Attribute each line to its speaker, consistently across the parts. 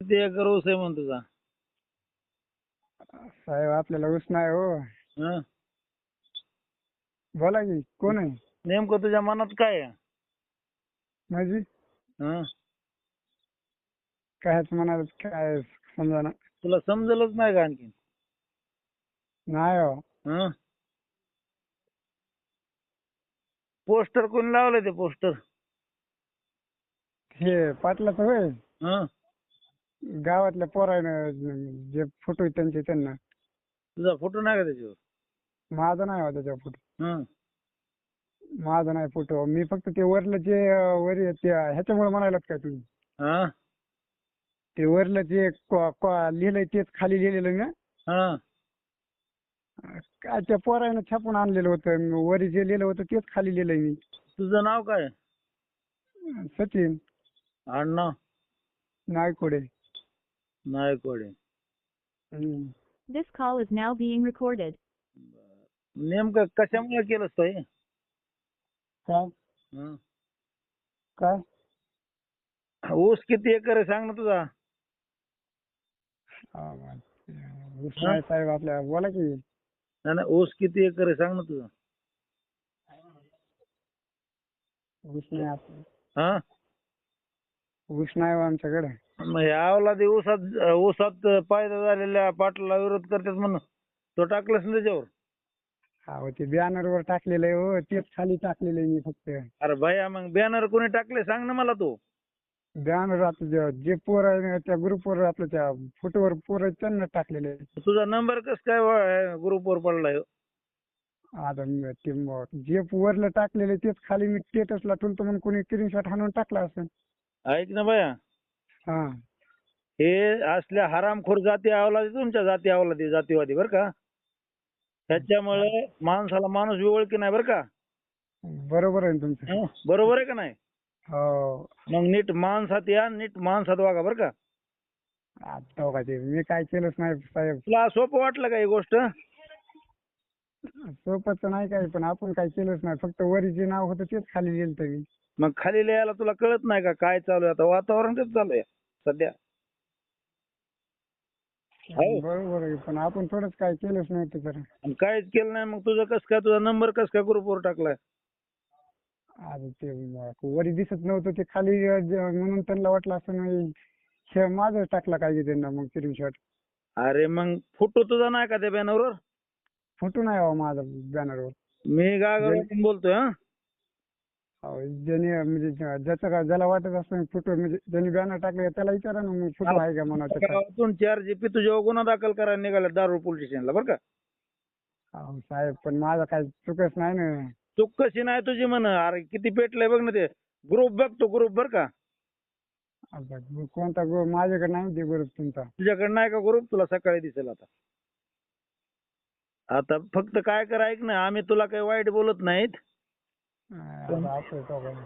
Speaker 1: किती एकर ऊस आहे म्हण तुझा
Speaker 2: साहेब आपल्याला ऊस नाही हो.
Speaker 1: हं?
Speaker 2: बोला की कोण आहे?
Speaker 1: नेमकं तुझ्या मनात काय आहे?
Speaker 2: म्हणजे
Speaker 1: हं?
Speaker 2: कायच म्हणाल काय समजा ना?
Speaker 1: तुला समजलंच नाही का आणखी
Speaker 2: नाही हो.
Speaker 1: हं? पोस्टर कोणी लावलं ते पोस्टर?
Speaker 2: हे पाटलाचं होय.
Speaker 1: हं?
Speaker 2: गावातल्या पोरानं जे फोटो आहेत त्यांचे त्यांना.
Speaker 1: तुझा फोटो नाही का त्याच्यावर?
Speaker 2: माझा नाही हो त्याच्यावर फोटो.
Speaker 1: हं?
Speaker 2: माझा नाही फोटो. मी फक्त ते वरलं जे अं, वर आहे ते ह्याच्यामुळे म्हणायलात काय तुम्ही?
Speaker 1: हं?
Speaker 2: ते वरलं जे क- क- लिहिलंय तेच खाली लिहिलेलं ना?
Speaker 1: हं?
Speaker 2: काय त्या पोरानं छापून आणलेलं होतं. वरी जे लिहिलं होतं तेच खाली लिहिलंय मी.
Speaker 1: तुझं नाव काय?
Speaker 2: सचिन.
Speaker 1: आडनाव
Speaker 2: नायकोडे.
Speaker 1: नायकवाडे
Speaker 2: हम्म.
Speaker 3: This call is now being recorded.
Speaker 1: नेमकं कशामुळे केलंस तो हे?
Speaker 2: काय?
Speaker 1: हं?
Speaker 2: काय?
Speaker 1: ऊस किती एकर आहे सांग ना तुझा.
Speaker 2: हा, ऊस नाही साहेब आपल्या बोला की.
Speaker 1: नाही नाही, ऊस किती एकर आहे सांग ना तुझा.
Speaker 2: ऊस नाही आपलं.
Speaker 1: हा?
Speaker 2: ऊस नाही हो आमच्याकडे.
Speaker 1: हे अवलादी ऊसात ऊसात पायदा झालेल्या पाटलाला विरोध करतात म्हणून. तो टाकलास ना त्याच्यावर.
Speaker 2: हा ते बॅनर वर टाकलेलं आहे हो. तेच खाली टाकलेलं आहे मी फक्त.
Speaker 1: अरे भैया मग बॅनर कोणी टाकले सांग ना मला तू.
Speaker 2: बॅनर आपलं जे- जे पोर आहे त्या ग्रुपवर आपलं त्या फोटोवर पोर आहेत त्यांना टाकलेलं आहे
Speaker 1: तुझा नंबर कस काय ग्रुपवर पडलाय हो?
Speaker 2: आता मी ते म- जे वरलं टाकलेलं आहे तेच खाली मी स्टेटसला ठेवतो म्हणून कोणी स्क्रीनशॉट हाणून टाकला असेल.
Speaker 1: ऐक ना भैया.
Speaker 2: हा.
Speaker 1: हे असल्या हरामखोर जाती अवलादी तुमच्या जाती अवलादी जातीवादी बर का? त्याच्यामुळे माणसाला माणूस ओळखी नाही बर का?
Speaker 2: बरोबर आहे ना तुमचं.
Speaker 1: हं? बरोबर आहे का नाही?
Speaker 2: हो.
Speaker 1: मग नीट माणसात या नीट माणसात वागा बर का?
Speaker 2: आता हो का ते मी काय केलंच नाही साहेब.
Speaker 1: तुला सोपं वाटलं का ही गोष्ट?
Speaker 2: सोपंच नाही काय पण आपण काय केलंच नाही. फक्त वरी जे नाव होतं तेच खाली लिहिलं मी.
Speaker 1: मग खाली लिहायला तुला कळत नाही का काय चालू आहे? आता वातावरण कसं चालू आहे सध्या? हो.
Speaker 2: बरोबर आहे पण आपण थोडंच काय केलंच नव्हतं तर
Speaker 1: आणि काहीच केलं नाही मग तुझं कस काय? तुझा नंबर कस काय ग्रुपवर टाकलाय?
Speaker 2: आता ते वरी दिसत नव्हतं ते खाली अं, ज- म्हणून त्यांना वाटलं असं नाही. हे माझं टाकला काय की त्यांना मग स्क्रीनशॉट
Speaker 1: अरे मग फोटो तुझा नाही का त्या बॅनरवर
Speaker 2: फोटो नाही हो माझा बॅनरवर.
Speaker 1: मी गागावरून बोलतोय हा.
Speaker 2: ज्याने म्हणजे ज्या- ज्याचं का ज्याला वाटत असं फोटो म्हणजे ज्याने बॅनर टाकले त्याला विचारा ना मग फोटो आहे का म्हणा त्याचा.
Speaker 1: गावातून चार जीपी तुझ्यावर गुन्हा दाखल करायला निघाला दारू पोलीस स्टेशनला बरं का?
Speaker 2: अहो, साहेब पण माझा काय चुकच नाही ना.
Speaker 1: चूक कशी नाही तुझी म्हण अरे किती पेटलंय बघ ना ते. ग्रुप बघ तो ग्रुप बर का?
Speaker 2: कोणता गो माझ्याकडे नाही ते ग्रुप तुमचा.
Speaker 1: तुझ्याकडे नाही का ग्रुप? तुला सकाळी दिसेल आता. आता फक्त काय कर ऐक ना आम्ही तुला काही वाईट बोलत नाहीत?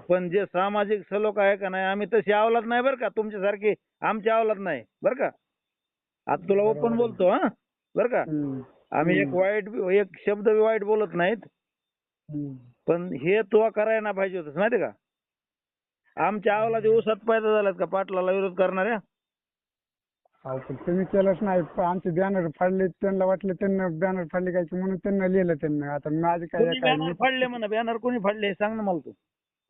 Speaker 1: पण जे सामाजिक सलोख आहे का नाही आम्ही तशी आवलात नाही बरं का तुमच्यासारखी आमची आवलात नाही बरं का आता तुला ओपन. बोलतो हा बरं का. आम्ही एक. वाईट एक शब्द बी वाईट बोलत नाहीत. पण हे तुला करायला पाहिजे होतं माहिती का आमच्या आवला दिवसात पैदा झाल्यात का पाटलाला विरोध करणाऱ्या
Speaker 2: अहो, पण तुम्ही केलंच नाही प- आमचे बॅनर फाडले त्यांना वाटलं त्यांना बॅनर फाडले काय की म्हणून त्यांना लिहिलं त्यांना. आता माझे काय
Speaker 1: कोणी
Speaker 2: काय
Speaker 1: बॅनर फाडले म्हणा बॅनर कोणी फाडले हे सांग ना मला तू.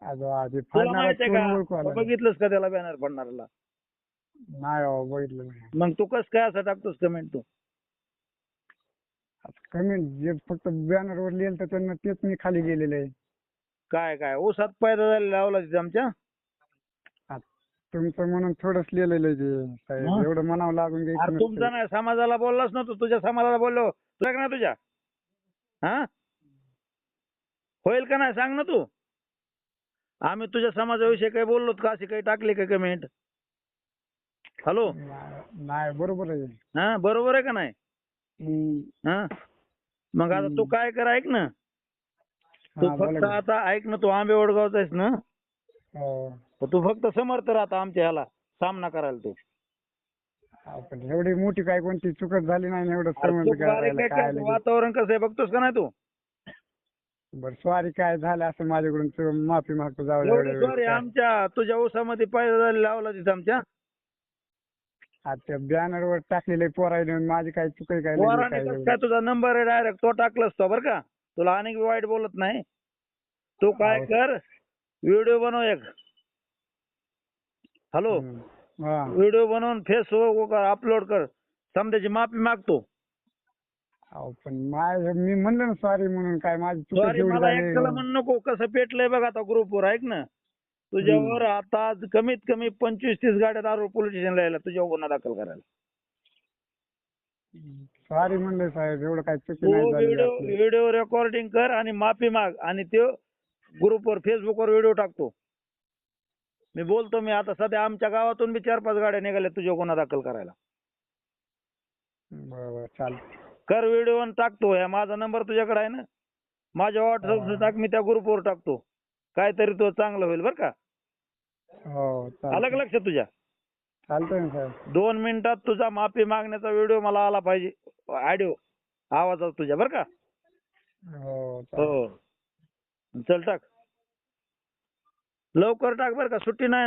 Speaker 2: अगं, आधी
Speaker 1: तुला
Speaker 2: फाडणारा
Speaker 1: माहितीये
Speaker 2: कोण ओळखू
Speaker 1: का
Speaker 2: आला
Speaker 1: तू बघितलंस का त्याला बॅनर फाडणाऱ्याला?
Speaker 2: नाही अहो बघितलं नाही.
Speaker 1: मग तू कस काय असं टाकतोस कमेंट तू?
Speaker 2: कमी जे फक्त बॅनर वर लिहिलं तर त्यांना तेच मी खाली लिहिलेलं आहे.
Speaker 1: काय काय? ऊसात पैदा झालेला आवला तिथे आमच्या?
Speaker 2: तुमचं म्हणून थोडंच लिहिलेलं आहे ते.
Speaker 1: हा?
Speaker 2: साहेब एवढं म्हणावं लागून
Speaker 1: अरे
Speaker 2: घ्यायचं
Speaker 1: तुमचा
Speaker 2: नसतं.
Speaker 1: नाही समाजाला बोललास ना तू तुझ्या समाजाला बोललो. तुला का नाही तुझ्या? हा? होईल का नाही? सांग ना तू. आम्ही तुझ्या समाजाविषयी काही बोललो का? अशी काही टाकली का कमेंट हॅलो
Speaker 2: नाही नाही, बरोबर आहे.
Speaker 1: हा बरोबर आहे का नाही?
Speaker 2: हम्म.
Speaker 1: हा? मग आता तू. काय कर ऐक ना. तू
Speaker 2: हा, बोला
Speaker 1: फक्त
Speaker 2: की.
Speaker 1: आता ऐक ना तू आंबे वडगावचा आहेस ना?
Speaker 2: हो.
Speaker 1: तू फक्त समर्थ राहता आमच्या ह्याला सामना करायला तू.
Speaker 2: पण एवढी मोठी काय कोणती चुकत झाली नाही ना एवढं समज
Speaker 1: बारीक काय? वातावरण कसं आहे? बघतोस का नाही तू?
Speaker 2: बरं सॉरी काय झालं असं माझ्याकडून माफी मागतो जाऊ
Speaker 1: एवढी सॉरी आमच्या तुझ्या ऊसामध्ये पायदा झालेला लावला तिथं आमच्या.
Speaker 2: आता त्या बॅनरवर टाकलेले पोरायने माझी काय चुक आहे काय नाही
Speaker 1: पोराने
Speaker 2: काय
Speaker 1: कसं काय तुझा नंबर आहे डायरेक्ट तो टाकलास तो बरं का? तुला अनेक वाईट बोलत नाही. तू काय
Speaker 2: हो.
Speaker 1: कर व्हिडिओ बनव एक. हॅलो? व्हिडिओ बनवून फेसबुक अपलोड कर. समजायची माफी मागतो.
Speaker 2: अहो पण माझ मी म्हणलं ना सॉरी म्हणून काय माझी
Speaker 1: सॉरी मला एकट्याला म्हणू नको. कसं पेटलंय बघ आता ग्रुपवर ऐक ना. तुझ्यावर आता कमीत कमी पंचवीस तीस गाड्या दारू पोलीस स्टेशनला यायला तुझ्यावर गुन्हा दाखल करायला.
Speaker 2: सॉरी म्हणलं साहेब एवढं काय.
Speaker 1: व्हिडिओ रेकॉर्डिंग कर आणि माफी माग. आणि ते ग्रुपवर फेसबुकवर व्हिडिओ टाकतो. मी बोलतो मी आता सध्या आमच्या गावातून बी चार पाच गाड्या निघाल्या तुझ्या गुन्हा दाखल करायला.
Speaker 2: बरं बरं चालतंय
Speaker 1: कर व्हिडिओ आणि टाकतो या माझा नंबर तुझ्याकडे आहे ना? माझ्या व्हॉट्सअप टाक मी त्या ग्रुपवर टाकतो. काहीतरी तो चांगलं होईल बरं का?
Speaker 2: हो
Speaker 1: आलं
Speaker 2: चालतंय
Speaker 1: का लक्षात तुझ्या?
Speaker 2: चालतंय ना साहेब.
Speaker 1: दोन मिनिटात तुझा माफी मागण्याचा व्हिडिओ मला आला पाहिजे. ऑडिओ आवाजात तुझ्या बरं का?
Speaker 2: हो चालतंय.
Speaker 1: हो चल टाक. लवकर टाक बर का सुट्टी नाही